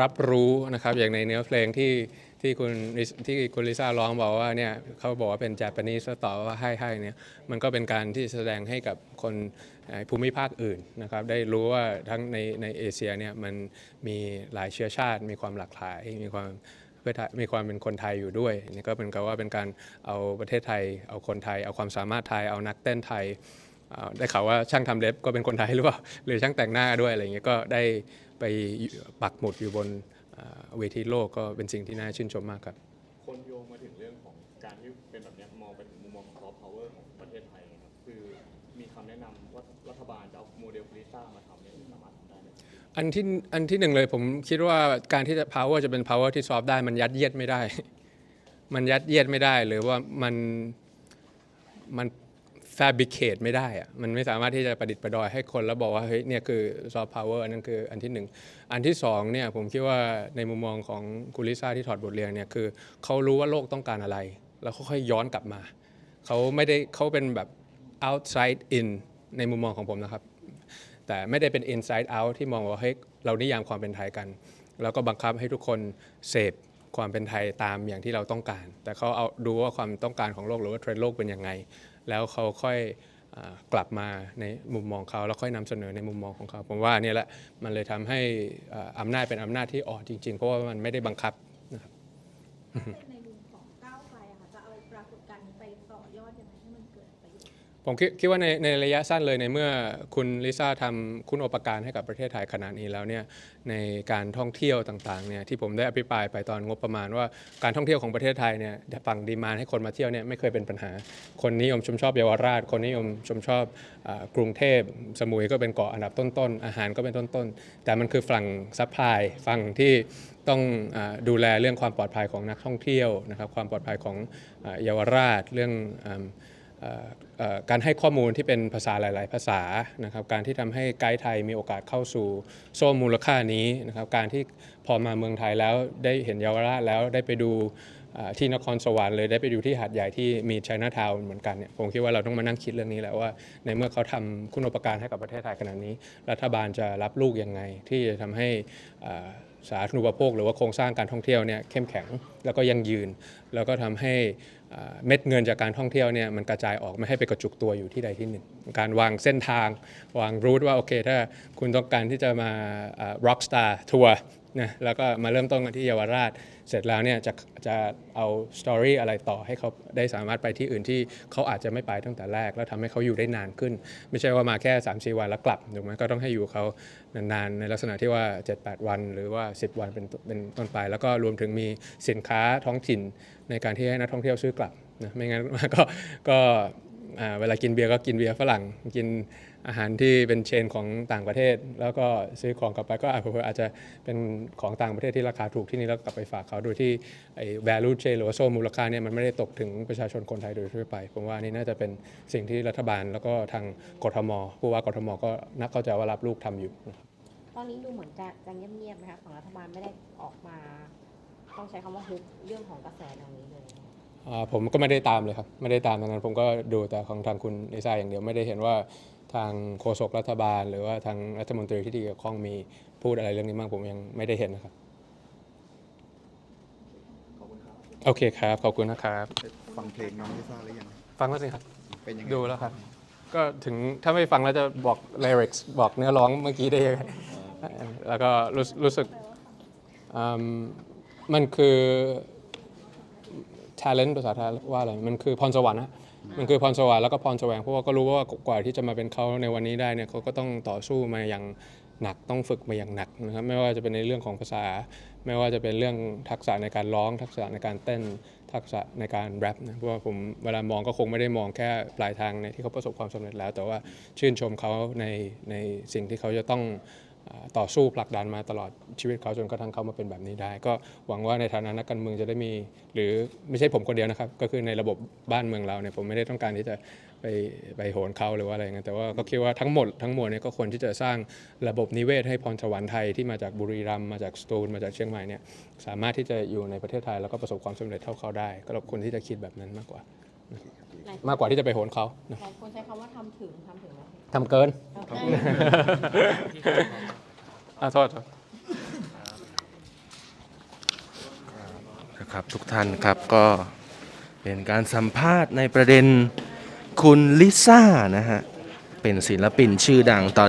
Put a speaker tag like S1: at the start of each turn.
S1: รับรู้นะครับอย่างในเนื้อเพลงที่ที่คุณที่คุณลิซ่าร้องบอกว่าเนี่ยเขาบอกว่าเป็น Japanese ต่อว่าให้ให้เนี่ยมันก็เป็นการที่แสดงให้กับคนภูมิภาคอื่นนะครับได้รู้ว่าทั้งในในเอเชียเนี่ยมันมีหลายเชื้อชาติ มีความหลากหลาย มีความเพื่อมีความเป็นคนไทยอยู่ด้วยนี่ก็เป็นกับว่าเป็นการเอาประเทศไทย เอาคนไทย เอาความสามารถไทย เอานักเต้นไทย ได้ข่าวว่าช่างทำเล็บก็เป็นคนไทยหรือเปล่าหรือช่างแต่งหน้าด้วยอะไรอย่างเงี้ยก็ได้ไปปักหมุดอยู่บนอ่าเวทีโลกก็เป็นสิ่งที่น่าชื่นชมมากครับ
S2: คนโยงมาถึงเรื่องของการที่เป็นแบบเนี้ยมองเป็นมุมมองของซอฟต์พาวเวอร์ของประเทศไทยนะครับคือมีคำแนะนำว่ารัฐบาลจะเอาโมเดลฟลิซ่ามาทำเนี่ยสามารถทำได้ไหม
S1: อันที่อันที่หนึ่งเลยผมคิดว่าการที่จะ power จะเป็น power ที่ solve ได้มันยัดเยียดไม่ได้ มันยัดเยียดไม่ได้หรือว่ามันมัน fabricate ไม่ได้อะมันไม่สามารถที่จะประดิษฐ์ประดอยให้คนแล้วบอกว่าเฮ้ยเนี่ยคือ soft power อันนั้นคืออันที่หนึ่งอันที่สองเนี่ยผมคิดว่าในมุมมองของคุณลิซ่าที่ถอดบทเรียนเนี่ยคือเขารู้ว่าโลกต้องการอะไร แล้วค่อยย้อนกลับมาเขาไม่ได้เขาเป็นแบบ outside in ในมุมมองของผมนะครับ แต่ไม่ได้เป็น inside out ที่มองว่าเฮ้ยเรานิยามความเป็นไทยกัน แล้วก็บังคับให้ทุกคนเสพความเป็นไทยตามอย่างที่เราต้องการ แต่เขาเอาดูว่าความต้องการของโลกหรือว่าเทรนด์โลกเป็นยังไง แล้วเขาค่อยกลับมาในมุมมองเขาแล้วค่อยนำเสนอในมุมมองของเขาผมว่านี่แหละมันเลยทำให้อำอำนาจเป็นอำนาจที่อ่อนจริง ๆ เพราะว่ามันไม่ได้บังคับ
S3: นะครับ
S1: ผมคิดคิดว่าในในระยะสั้นเลยในเมื่อคุณลิซ่าทำคุณโอปการให้กับประเทศไทยขนาดนี้แล้วเนี่ยในการท่องเที่ยวต่างๆเนี่ยที่ผมได้อภิปรายไปตอนงบประมาณว่าการท่องเที่ยวของประเทศไทยเนี่ยฝั่งดีมานให้คนมาเที่ยวเนี่ยไม่เคยเป็นปัญหา คนนิยมชมชอบเยาวราช คนนิยมชมชอบอกรุงเทพสมุยก็เป็นเกาะอันดับต้นๆ อาหารก็เป็นต้นๆ แต่มันคือฝั่งซัพพลายฝั่งที่ต้องอดูแลเรื่องความปลอดภัยของนักท่องเที่ยวนะครับความปลอดภัยของเยาวราชเรื่องอ การให้ข้อมูลที่เป็นภาษาหลาย ๆ ภาษานะครับการที่ทำให้ไกด์ไทยมีโอกาสเข้าสู่โซ่มูลค่านี้นะครับการที่พอมาเมืองไทยแล้วได้เห็นเยาวราชแล้วได้ไปดูที่นครสวรรค์เลยได้ไปดูที่หาดใหญ่ที่มีไชน่าทาวน์เหมือนกันเนี่ยผมคิดว่าเราต้องมานั่งคิดเรื่องนี้แหล้วว่า ในเมื่อเขาทำคุณูปการให้กับประเทศไทยขนาดนี้ รัฐบาลจะรับลูกยังไงที่จะทำให้อ่า สาธารณูปโภค หรือว่าโครงสร้างการท่องเที่ยวเนี่ยเข้มแข็งแล้วก็ยั่งยืน แล้วก็ทำให้เม็ดเงินจากการท่องเที่ยวเนี่ยมันกระจายออกไม่ให้ไปกระจุกตัวอยู่ที่ใดที่หนึ่ง การวางเส้นทาง วางรูทว่าโอเคถ้าคุณต้องการที่จะมา rock star ทัวร์ นะแล้วก็มาเริ่มต้นกันที่เยาวราช เสร็จแล้วเนี่ยจะจะเอาสตอรี่อะไรต่อให้เขาได้สามารถไปที่อื่นที่เขาอาจจะไม่ไปตั้งแต่แรก แล้วทำให้เขาอยู่ได้นานขึ้น ไม่ใช่ว่ามาแค่3าสี่วันแล้วกลับถูกไหมก็ต้องให้อยู่เขานานๆ ในลักษณะที่ว่า 7-8 วัน หรือว่า 10 วันเป็นเป็นต้นไป แล้วก็รวมถึงมีสินค้าท้องถิ่นในการที่ให้นักท่องเที่ยวซื้อกลับนะไม่งั้นก็ก็ เวลากินเบียร์ก็กินเบียร์ฝรั่ง กินอาหารที่เป็นเชนของต่างประเทศ แล้วก็ซื้อของกลับไปก็อาจอาจจะเป็นของต่างประเทศที่ราคาถูกที่นี่แล้วกลับไปฝากเขาโดยที่ไอ้ value chain หรือว่าโซ่มูลค่าเนี่ยมันไม่ได้ตกถึงประชาชนคนไทยโดยทั่วไป ผมว่านี่น่าจะเป็นสิ่งที่รัฐบาลแล้วก็ทางกทมผู้ว่ากทมก็นักเข้าใจว่ารับลูกทำอยู่ครับ
S4: ตอนนี้ดูเหมือนจะจะเงียบๆนะคะฝั่งรัฐบาลไม่ได้ออกมา ต้องใช้คำว่าฮุบเรื่องของกระแสตรงนี้เลย
S1: อ่าผมก็ไม่ได้ตามเลยครับ ไม่ได้ตามตรงนั้นผมก็ดูแต่ของทางคุณลิซ่าอย่างเดียวไม่ได้เห็นว่าทางโฆษกรัฐบาล หรือว่าทางรัฐมนตรีที่เกี่ยวข้องมีพูดอะไรเรื่องนี้บ้างผมยังไม่ได้เห็นนะครับ
S2: ขอบคุณครับ
S1: โอเคครับ ขอบคุณนะครับ
S5: ฟังเพลงน้องลิซ่าหรือยัง
S1: ฟังแล้วสิครับ
S5: เป็นยังไง
S1: ดูแล้วครับ ก็ถึงถ้าไม่ฟังแล้วจะบอก lyrics บอกเนื้อร้องเมื่อกี้ได้ยังไงแล้วก็รู้รู้สึกอืมมันคือ talent ภาษาไทยว่าอะไรมันคือพรสวรรค์นะมันคือพรสวรรค์แล้วก็พรแสวงเพราะว่าก็รู้ว่ากว่าที่จะมาเป็นเขาในวันนี้ได้เนี่ยเขาก็ต้องต่อสู้มาอย่างหนักต้องฝึกมาอย่างหนักนะครับไม่ว่าจะเป็นในเรื่องของภาษา ไม่ว่าจะเป็นเรื่องทักษะในการร้อง ทักษะในการเต้นทักษะในการแรปนะเพราะว่าผมเวลามองก็คงไม่ได้มองแค่ปลายทางในที่เขาประสบความสำเร็จแล้ว แต่ว่าชื่นชมเขาในในสิ่งที่เขาจะต้องอ่า ต่อสู้ผลักดันมาตลอดชีวิตเขาจนกระทั่งเขามาเป็นแบบนี้ได้ ก็หวังว่าในฐานะนักการเมืองจะได้มี หรือไม่ใช่ผมคนเดียวนะครับ ก็คือในระบบบ้านเมืองเราเนี่ยผมไม่ได้ต้องการที่จะไปไปโหนเขาหรือว่าอะไรเงี้ยแต่ว่าก็คิดว่าทั้งหมดทั้งมวลเนี่ยก็ควรที่จะสร้างระบบนิเวศให้พรสวรรค์ไทยที่มาจากบุรีรัมย์มาจากสตูลมาจากเชียงใหม่เนี่ยสามารถที่จะอยู่ในประเทศไทยแล้วก็ประสบความสำเร็จเท่าเขาได้ ก็เราควรที่จะคิดแบบนั้นมากกว่า มากกว่าที่จะไปโหนเขานะ
S4: หลายคนใช้คำว่าทำถึงทำถึง
S1: ทำเกิน
S4: อาโท
S1: ษโทษน
S6: ครับทุกท่านครับก็เป็นการสัมภาษณ์ในประเด็นคุณลิซ่านะฮะ เป็นศิลปินชื่อดังตอน